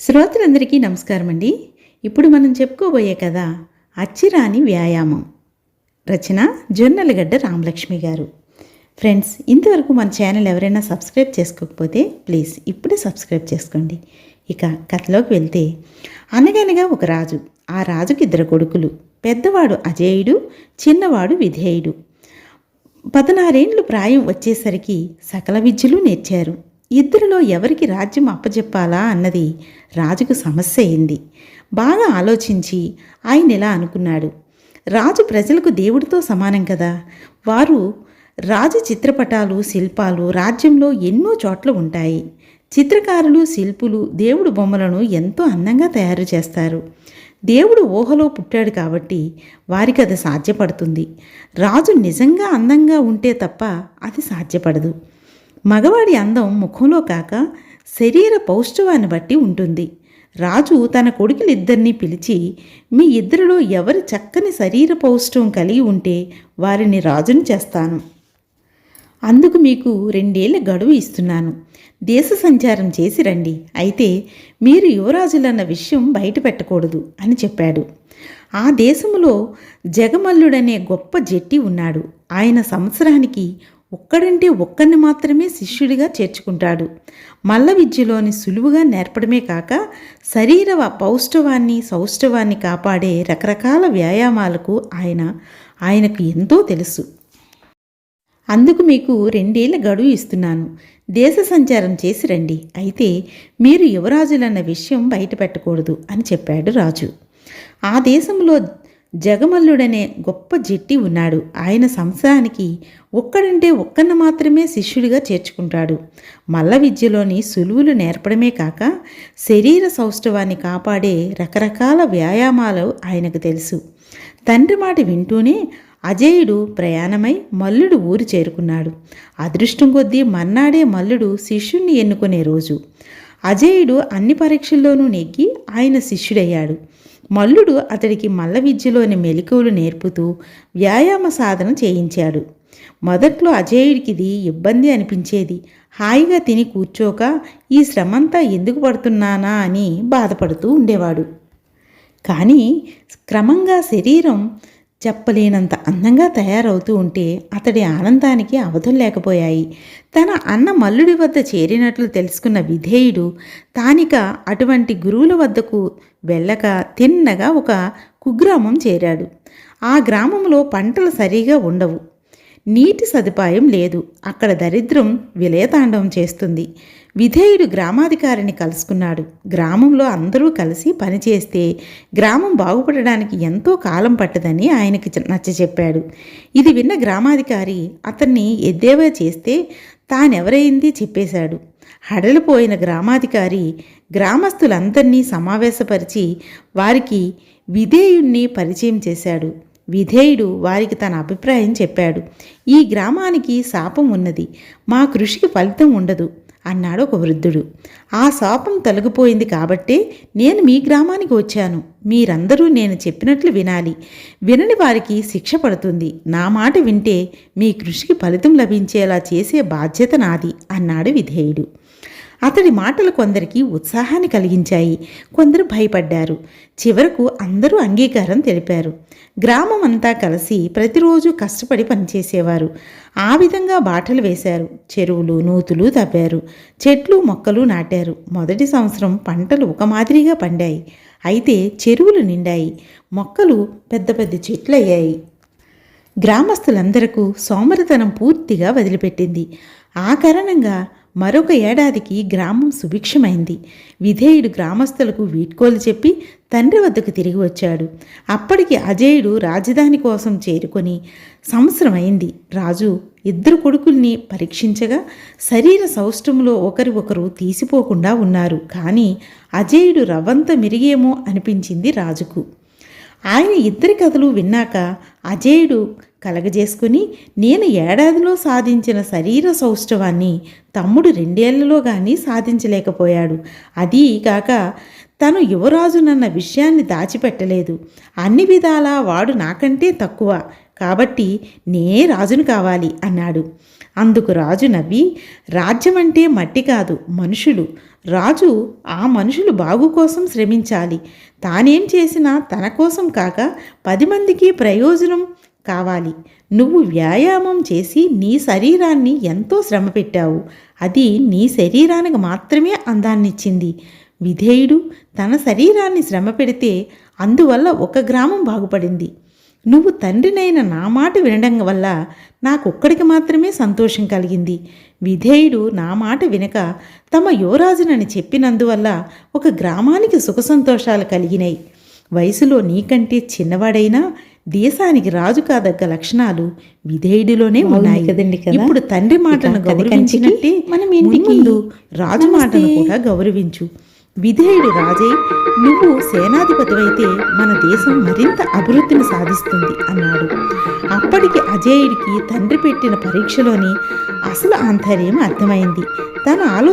శ్రోతలందరికీ నమస్కారం అండి ఇప్పుడు మనం చెప్పుకోబోయే కథ అచ్చిరాని వ్యాయామం. రచన జొన్నలగడ్డ రామలక్ష్మి గారు. ఫ్రెండ్స్ ఇంతవరకు మన ఛానల్ ఎవరైనా సబ్స్క్రైబ్ చేసుకోకపోతే ప్లీజ్ ఇప్పుడే సబ్స్క్రైబ్ చేసుకోండి. ఇక కథలోకి వెళ్తే అనగనగా ఒక రాజు ఆ రాజుకి ఇద్దరు కొడుకులు. పెద్దవాడు అజేయుడు చిన్నవాడు విధేయుడు. పదనారేండ్లు ప్రాయం వచ్చేసరికి సకల విద్యలు నేర్చారు. ఇద్దరిలో ఎవరికి రాజ్యం అప్పజెప్పాలా అన్నది రాజుకు సమస్య అయింది. బాగా ఆలోచించి ఆయన ఇలా అనుకున్నాడు. రాజు ప్రజలకు దేవుడితో సమానం కదా. వారు రాజు చిత్రపటాలు శిల్పాలు రాజ్యంలో ఎన్నో చోట్ల ఉంటాయి. చిత్రకారులు శిల్పులు దేవుడు బొమ్మలను ఎంతో అందంగా తయారు చేస్తారు. దేవుడు ఊహలో పుట్టాడు కాబట్టి వారికి అది సాధ్యపడుతుంది. రాజు నిజంగా అందంగా ఉంటే తప్ప అది సాధ్యపడదు. మగవాడి అందం ముఖంలో కాక శరీర పౌష్ఠవాన్ని బట్టి ఉంటుంది. రాజు తన కొడుకులిద్దరినీ పిలిచి మీ ఇద్దరిలో ఎవరి చక్కని శరీర పౌష్ఠం కలిగి ఉంటే వారిని రాజుని చేస్తాను. అందుకు మీకు రెండేళ్ళ గడువు ఇస్తున్నాను. దేశ సంచారం చేసి రండి. అయితే మీరు యువరాజులన్న విషయం బయట పెట్టకూడదు అని చెప్పాడు. ఆ దేశంలో జగమల్లుడనే గొప్ప జట్టి ఉన్నాడు. ఆయన సంవత్సరానికి ఒక్కడంటే ఒక్కరిని మాత్రమే శిష్యుడిగా చేర్చుకుంటాడు. మల్ల విద్యలోని సులువుగా నేర్పడమే కాక శరీర పౌష్ఠవాన్ని సౌష్ఠవాన్ని కాపాడే రకరకాల వ్యాయామాలకు ఆయన ఆయనకు ఎంతో తెలుసు. అందుకు మీకు రెండేళ్ళ గడువు ఇస్తున్నాను. దేశ సంచారం చేసి రండి. అయితే మీరు యువరాజులన్న విషయం బయటపెట్టకూడదు అని చెప్పాడు రాజు. ఆ దేశంలో జగమల్లుడనే గొప్ప జట్టి ఉన్నాడు. ఆయన సంవత్సరానికి ఒక్కడంటే ఒక్కన్న మాత్రమే శిష్యుడిగా చేర్చుకుంటాడు. మల్ల విద్యలోని సులువులు నేర్పడమే కాక శరీర సౌష్ఠవాన్ని కాపాడే రకరకాల వ్యాయామాలు ఆయనకు తెలుసు. తండ్రి మాట వింటూనే అజేయుడు ప్రయాణమై మల్లుడు ఊరు చేరుకున్నాడు. అదృష్టం కొద్దీ మన్నాడే మల్లుడు శిష్యుణ్ణి ఎన్నుకునే రోజు. అజేయుడు అన్ని పరీక్షల్లోనూ నెగ్గి ఆయన శిష్యుడయ్యాడు. మల్లుడు అతడికి మల్ల విద్యలోని మెలకువలు నేర్పుతూ వ్యాయామ సాధన చేయించాడు. మొదట్లో అజేయుడికి ఇది ఇబ్బంది అనిపించేది. హాయిగా తిని కూర్చోక ఈ శ్రమంతా ఎందుకు పడుతున్నానా? అని బాధపడుతూ ఉండేవాడు. కానీ క్రమంగా శరీరం చెప్పలేనంత అందంగా తయారవుతూ ఉంటే అతడి ఆనందానికి అవధులు లేకపోయాయి. తన అన్న మల్లుడి వద్ద చేరినట్లు తెలుసుకున్న విధేయుడు తానిక అటువంటి గురువుల వద్దకు వెళ్ళక తిన్నగా ఒక కుగ్రామం చేరాడు. ఆ గ్రామంలో పంటలు సరిగా ఉండవు. నీటి సదుపాయం లేదు. అక్కడ దరిద్రం విలయతాండవం చేస్తుంది. విధేయుడు గ్రామాధికారిని కలుసుకున్నాడు. గ్రామంలో అందరూ కలిసి పనిచేస్తే గ్రామం బాగుపడడానికి ఎంతో కాలం పట్టదని ఆయనకి నచ్చ చెప్పాడు. ఇది విన్న గ్రామాధికారి అతన్ని ఎద్దేవా చేస్తే తానెవరైంది చెప్పేశాడు. హడలిపోయిన గ్రామాధికారి గ్రామస్తులందరినీ సమావేశపరిచి వారికి విధేయుణ్ణి పరిచయం చేశాడు. విధేయుడు వారికి తన అభిప్రాయం చెప్పాడు. ఈ గ్రామానికి శాపం ఉన్నది. మా కృషికి ఫలితం ఉండదు. అన్నాడు ఒక వృద్ధుడు. ఆ శాపం తొలగిపోయింది కాబట్టే నేను మీ గ్రామానికి వచ్చాను. మీరందరూ నేను చెప్పినట్లు వినాలి. వినని వారికి శిక్ష పడుతుంది. నా మాట వింటే మీ కృషికి ఫలితం లభించేలా చేసే బాధ్యత నాది అన్నాడు విధేయుడు. అతడి మాటలు కొందరికి ఉత్సాహాన్ని కలిగించాయి. కొందరు భయపడ్డారు. చివరకు అందరూ అంగీకారం తెలిపారు. గ్రామం అంతా కలిసి ప్రతిరోజు కష్టపడి పనిచేసేవారు. ఆ విధంగా బాటలు వేశారు. చెరువులు నూతులు తవ్వారు. చెట్లు మొక్కలు నాటారు. మొదటి సంవత్సరం పంటలు ఒక మాదిరిగా పండాయి. అయితే చెరువులు నిండాయి. మొక్కలు పెద్ద పెద్ద చెట్లు అయ్యాయి గ్రామస్తులందరకు సోమరితనం పూర్తిగా వదిలిపెట్టింది. ఆ కారణంగా మరొక ఏడాదికి గ్రామం సుభిక్షమైంది. విధేయుడు గ్రామస్తులకు వీడ్కోలు చెప్పి తండ్రి వద్దకు తిరిగి వచ్చాడు. అప్పటికి అజేయుడు రాజధాని కోసం చేరుకొని సంవత్సరం అయింది రాజు ఇద్దరు కొడుకుల్ని పరీక్షించగా శరీర సౌష్ఠంలో ఒకరి ఒకరు తీసిపోకుండా ఉన్నారు. కానీ అజేయుడు రవ్వంత మిరిగేమో అనిపించింది రాజుకు. ఆయన ఇద్దరి కథలు విన్నాక అజేయుడు కలగజేసుకుని నేను ఏడాదిలో సాధించిన శరీర సౌష్ఠవాన్ని తమ్ముడు రెండేళ్ళలో కానీ సాధించలేకపోయాడు. అది కాక తను యువరాజునన్న విషయాన్ని దాచిపెట్టలేదు. అన్ని విధాలా వాడు నాకంటే తక్కువ. కాబట్టి నే రాజును కావాలి అన్నాడు. అందుకు రాజు నవ్వి రాజ్యం అంటే మట్టి కాదు మనుషులు. రాజు ఆ మనుషులు బాగు కోసం శ్రమించాలి. తానేం చేసినా తన కోసం కాక పది మందికి ప్రయోజనం కావాలి. నువ్వు వ్యాయామం చేసి నీ శరీరాన్ని ఎంతో శ్రమ పెట్టావు. అది నీ శరీరానికి మాత్రమే అందాన్నిచ్చింది. విధేయుడు తన శరీరాన్ని శ్రమ పెడితే అందువల్ల ఒక గ్రామం బాగుపడింది. నువ్వు తండ్రినైన నా మాట వినడం వల్ల నాకొక్కడికి మాత్రమే సంతోషం కలిగింది. విధేయుడు నా మాట వినక తమ యువరాజునని చెప్పినందువల్ల ఒక గ్రామానికి సుఖ సంతోషాలు కలిగినాయి. వయసులో నీకంటే చిన్నవాడైనా దేశానికి రాజు కాదగ్గ లక్షణాలు విధేయుడిలోనే ఉన్నాయి. కదండి కదా? ఇప్పుడు తండ్రి మాటను గౌరవించినట్టే మనం ఇంటికి ముందు రాజు. మాటను కూడా గౌరవించు. విధేయుడు రాజై నువ్వు సేనాధిపతివైతే మన దేశం మరింత అభివృద్ధిని సాధిస్తుంది అన్నాడు. అప్పటికి అజేయుడికి తండ్రి పెట్టిన పరీక్షలోని అసలు ఆంతర్యం అర్థమైంది. తన ఆలో